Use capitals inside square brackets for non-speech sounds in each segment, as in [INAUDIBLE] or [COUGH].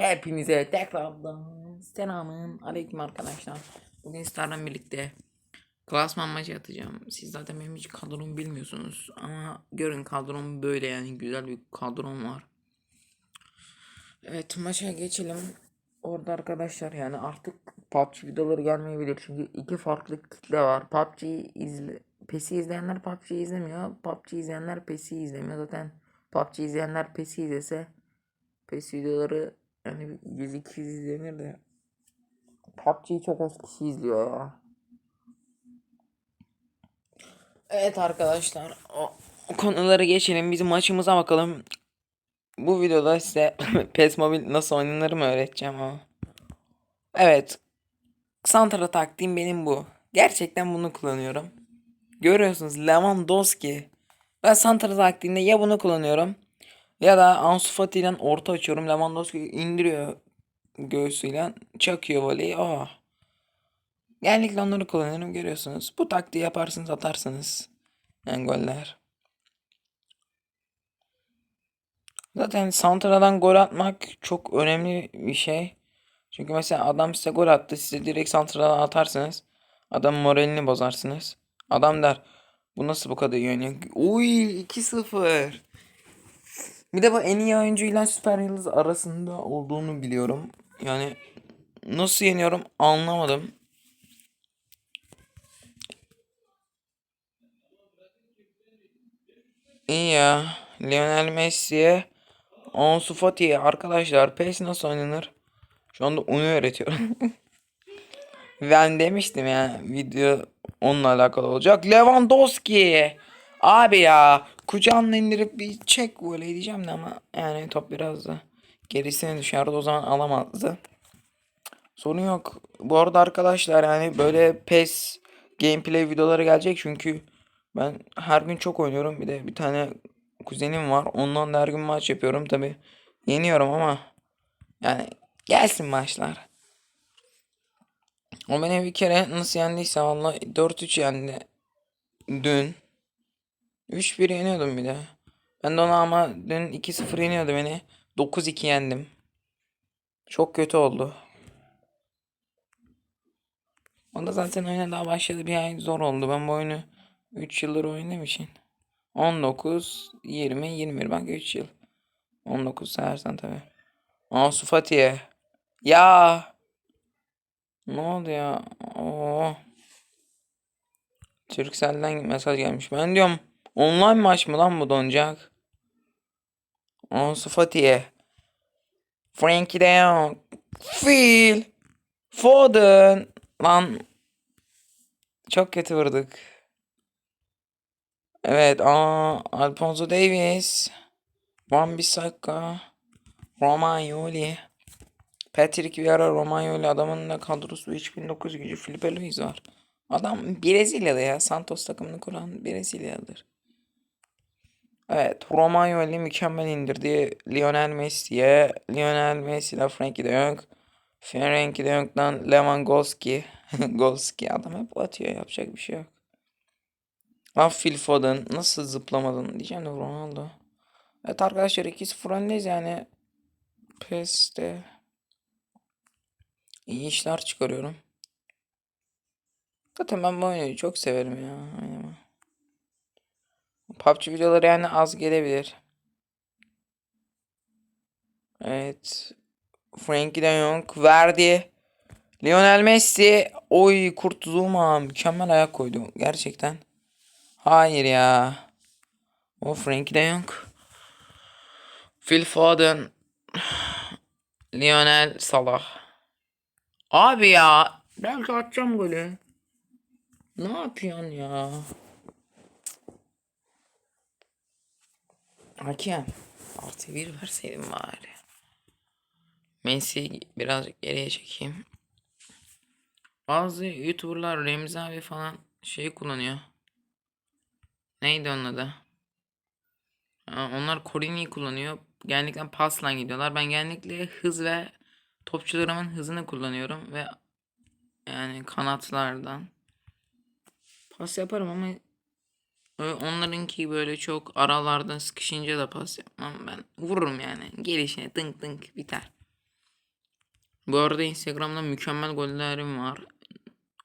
Hepinize tekrardan selamın aleyküm arkadaşlar. Bugün sizlerle birlikte klasman maçı atacağım. Siz zaten benim hiç kadromu bilmiyorsunuz ama görün kadrom böyle yani güzel bir kadrom var. Evet maça geçelim. Orada arkadaşlar yani artık PUBG videoları gelmeyebilir çünkü iki farklı kitle var. PUBG izle PES'i izleyenler PUBG izlemiyor. PUBG izleyenler PES'i izlemiyor. Zaten PUBG izleyenler PES'i izlese PES videoları yani 100-200 izlenir de PUBG'yi çok az kişi izliyor ya. Evet arkadaşlar o, o konuları geçelim. Bizim maçımıza bakalım. Bu videoda size [LAUGHS] PES Mobile nasıl oynanır mı öğreteceğim ama. Evet. Santra taktiğim benim bu. Gerçekten bunu kullanıyorum. Görüyorsunuz Lewandowski. Ben Santra taktiğinde ya bunu kullanıyorum ya da Ansu Fati ile orta açıyorum. Lewandowski indiriyor göğsüyle çakıyor voleyi. Oh. Genellikle onları kullanıyorum görüyorsunuz. Bu taktiği yaparsınız atarsınız. Yani goller. Zaten Santra'dan gol atmak çok önemli bir şey. Çünkü mesela adam size gol attı. Size direkt Santra'dan atarsınız. Adam moralini bozarsınız. Adam der bu nasıl bu kadar iyi? Uy 2-0. Bir de bu en iyi oyuncuyla süper yıldız arasında olduğunu biliyorum. Yani nasıl yeniyorum anlamadım. İyi ya. Lionel Messi'ye Ansu Fati'ye arkadaşlar PES nasıl oynanır? Şu anda onu öğretiyorum. [LAUGHS] ben demiştim ya video onunla alakalı olacak. Lewandowski. Abi ya kucağımla indirip bir çek böyle diyeceğim de ama yani top biraz da gerisine düşerdi o zaman alamazdı. Sorun yok. Bu arada arkadaşlar yani böyle PES gameplay videoları gelecek çünkü ben her gün çok oynuyorum. Bir de bir tane kuzenim var. Ondan da her gün maç yapıyorum tabi. Yeniyorum ama yani gelsin maçlar. O beni bir kere nasıl yendiyse valla 4-3 yendi. Dün. 3-1 yeniyordum bir de. Ben de ona ama dün 2-0 yeniyordu beni. 9-2 yendim. Çok kötü oldu. O da zaten oyuna daha başladı bir ay zor oldu. Ben bu oyunu 3 yıldır oynadığım için. 19, 20, 21 bak 3 yıl. 19 sayarsan tabi. Ansu Fati'ye. Ya. Ne oldu ya? Oo. Türkcell'den mesaj gelmiş. Ben diyorum online maç mı lan bu donacak? Ansu Fati'ye. Frankie de Jong. Phil. Foden. Lan. Çok kötü vurduk. Evet. Aa, Alfonso Davis. Van Bissaka. Romagnoli. Patrick Vieira Romagnoli adamın da kadrosu 3900 gücü. Felipe Luis var. Adam Brezilyalı ya. Santos takımını kuran Brezilyalıdır. Evet. Romagnoli mükemmel indirdi. Lionel Messi'ye. Lionel Messi ile Frankie de Jong. Frankie de Jong'dan Lewandowski. [LAUGHS] Golski adam hep atıyor. Yapacak bir şey yok. Ah Phil Foden. Nasıl zıplamadın diyeceğim de Ronaldo. Evet arkadaşlar 2-0 öndeyiz yani. PES'te iyi işler çıkarıyorum. Zaten ben bu oyunu çok severim ya. Aynen. PUBG videoları yani az gelebilir. Evet. Frankie de Jong verdi. Lionel Messi. Oy Kurt Zuma mükemmel ayak koydu gerçekten. Hayır ya. O Frankie de Jong. Phil Foden. Lionel Salah. Abi ya. Belki atacağım golü. Ne yapıyorsun ya? Hakem. Artı bir verseydim bari. Messi birazcık geriye çekeyim. Bazı YouTuber'lar Remzi abi falan şey kullanıyor. Neydi onun adı? Onlar Corini'yi kullanıyor. Genellikle pasla gidiyorlar. Ben genellikle hız ve topçularımın hızını kullanıyorum ve yani kanatlardan pas yaparım ama Onlarınki böyle çok aralardan sıkışınca da pas yapmam ben. Vururum yani. Gelişine tınk tınk biter. Bu arada Instagram'da mükemmel gollerim var.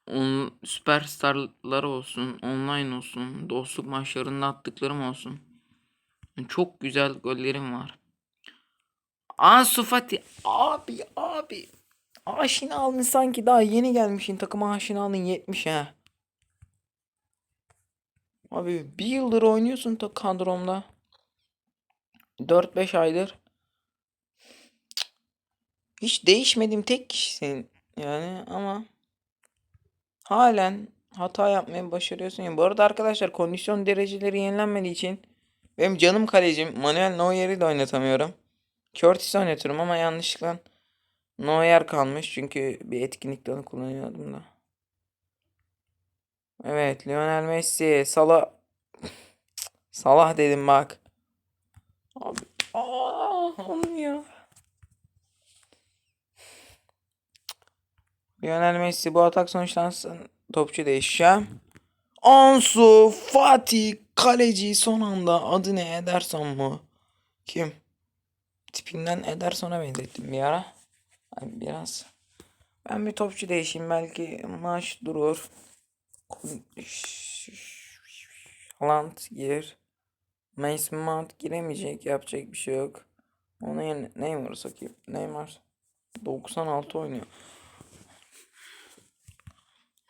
On, süperstarları olsun, online olsun, dostluk maçlarında attıklarım olsun. Çok güzel gollerim var. Ansu Fati abi abi aşina aldın sanki daha yeni gelmişsin takıma aşina aldın 70 ha. Abi bir yıldır oynuyorsun ta kadromda. 4-5 aydır. Hiç değişmediğim tek kişisin yani ama halen hata yapmayı başarıyorsun. ya. Bu arada arkadaşlar kondisyon dereceleri yenilenmediği için benim canım kalecim Manuel Neuer'i de oynatamıyorum. Curtis oynatıyorum ama yanlışlıkla Neuer kalmış çünkü bir etkinlikte onu kullanıyordum da. Evet Lionel Messi Salah Salah dedim bak. Abi aa olmuyor. Lionel Messi bu atak sonuçlansın topçu değişeceğim. Ansu Fati kaleci son anda adı ne Ederson mu? Kim? Tipinden Ederson'a benzettim bir ara. Yani biraz. Ben bir topçu değişeyim belki maç durur. Haaland gir. Mason Mount giremeyecek yapacak bir şey yok. Ona yerine Neymar'ı sokayım. Neymar 96 oynuyor.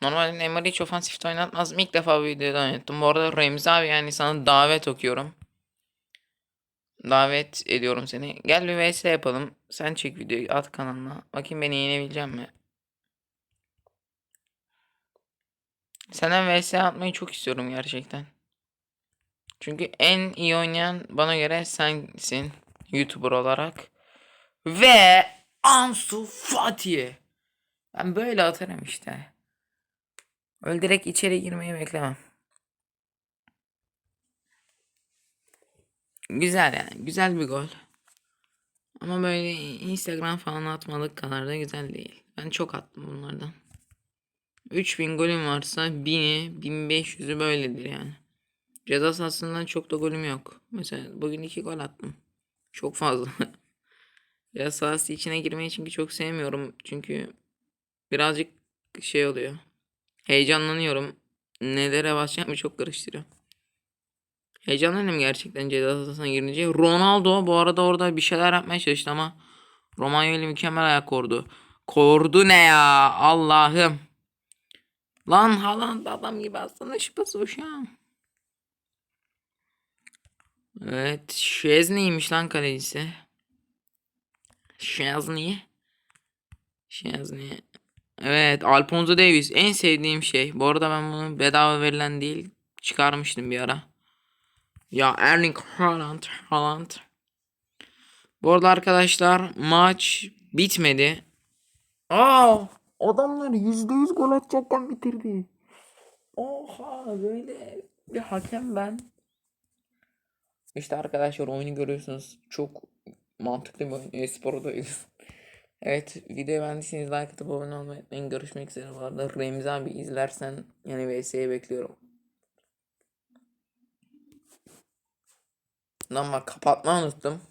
Normalde Neymar'ı hiç ofansifte oynatmazdım. İlk defa bu videoda oynattım. Bu arada Remzi abi yani sana davet okuyorum. Davet ediyorum seni. Gel bir vs yapalım. Sen çek videoyu at kanalına. Bakayım beni yenebileceğim mi? Senden vs atmayı çok istiyorum gerçekten. Çünkü en iyi oynayan bana göre sensin. YouTuber olarak. Ve Ansu Fati. Ben böyle atarım işte. Öyle direkt içeri girmeyi beklemem. Güzel yani. Güzel bir gol. Ama böyle Instagram falan atmalık kadar da güzel değil. Ben çok attım bunlardan. 3000 golüm varsa 1000'i 1500'ü böyledir yani. Ceza sahasından çok da golüm yok. Mesela bugün 2 gol attım. Çok fazla. [LAUGHS] Ceza sahası içine girmeyi çünkü çok sevmiyorum. Çünkü birazcık şey oluyor. Heyecanlanıyorum. Nelere başlayacağımı çok karıştırıyor. Heyecanlanıyorum gerçekten ceza sahasına girince. Ronaldo bu arada orada bir şeyler yapmaya çalıştı ama Romagnoli mükemmel ayak kordu. Kordu ne ya Allah'ım. Lan Haaland adam gibi aslında pası uşağım. Evet Şezney'miş lan kalecisi. Şezni. Şezni. Evet Alfonso Davies en sevdiğim şey. Bu arada ben bunu bedava verilen değil çıkarmıştım bir ara. Ya Erling Haaland, Haaland. Bu arada arkadaşlar maç bitmedi. Aa, adamlar %100 gol atacakken bitirdi. Oha böyle bir hakem ben. İşte arkadaşlar oyunu görüyorsunuz. Çok mantıklı bir oyun. E-sporu da oynuyoruz. [LAUGHS] Evet videoyu beğendiyseniz like atıp abone olmayı unutmayın. Görüşmek üzere. Bu arada Remzi abi izlersen yani VS'yi bekliyorum. Lan bak kapatmayı unuttum.